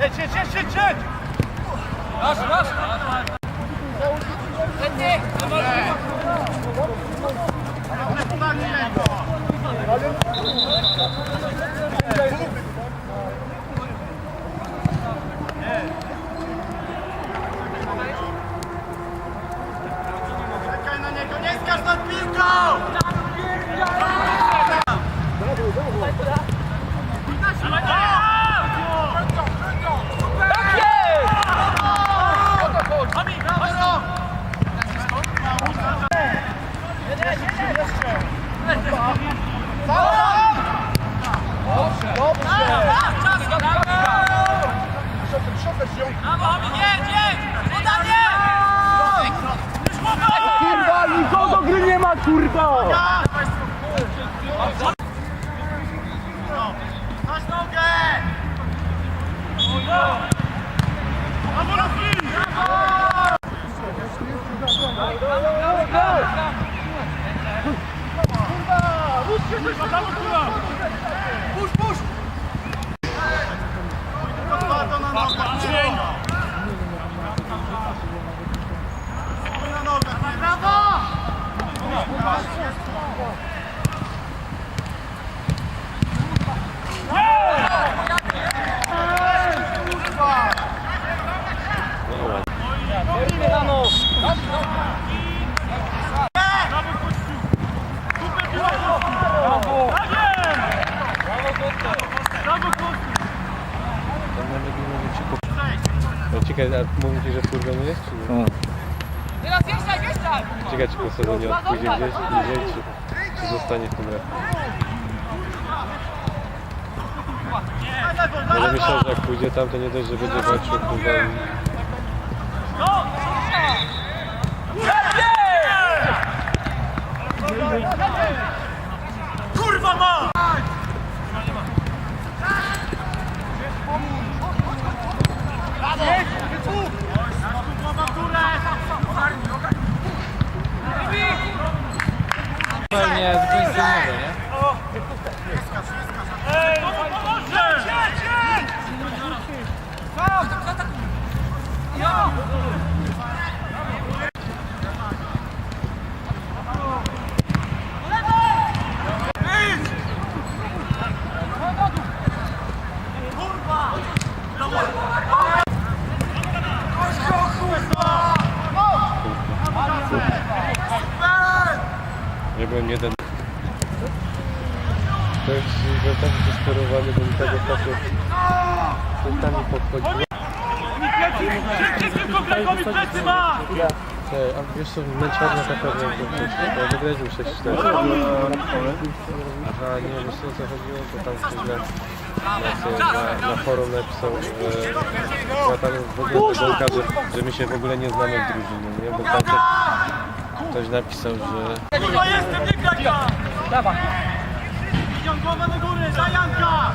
Geç geç geç geç geç. Yavaş yavaş. Hadi. Hadi. Hadi. Gry nie ma, kurwa! Ciekawe, a mówi ci, że furgon jest, czy nie? Teraz wjeżdżaj, wjeżdżaj! Ciekawe, czy po sezonie on pójdzie gdzieś bliżej, czy, czy zostanie w tym roku. Może myślał, że jak pójdzie tam, to nie dość, że będzie walczył i Kurwa Zupełnie, zupełnie co innego, nie? Ej, byłem jeden. To jest, że tak zdesperowany, bo mi tak ostatnio punktami podchodził. Ej, a wiesz co, męczarnia taka, to wygraził 6-4. Aha, nie, wiesz co, o co chodziło, to tam ktoś na, na, forum napisał, że chyba tam w ogóle Golka, że, że my się w ogóle nie znamy w drużynie, nie? Bo tam ktoś napisał, że Kurwa jestem, nie Grega! Dawaj! Idzią głowę do góry, za Janka!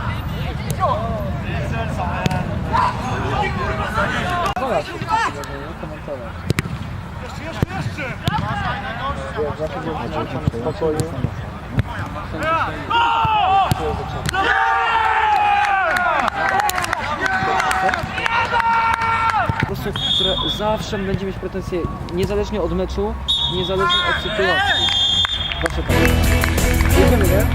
Po prostu, zawsze będzie mieć pretensje, niezależnie od meczu, niezależnie od sytuacji. Zawsze tak. Jedziemy, nie?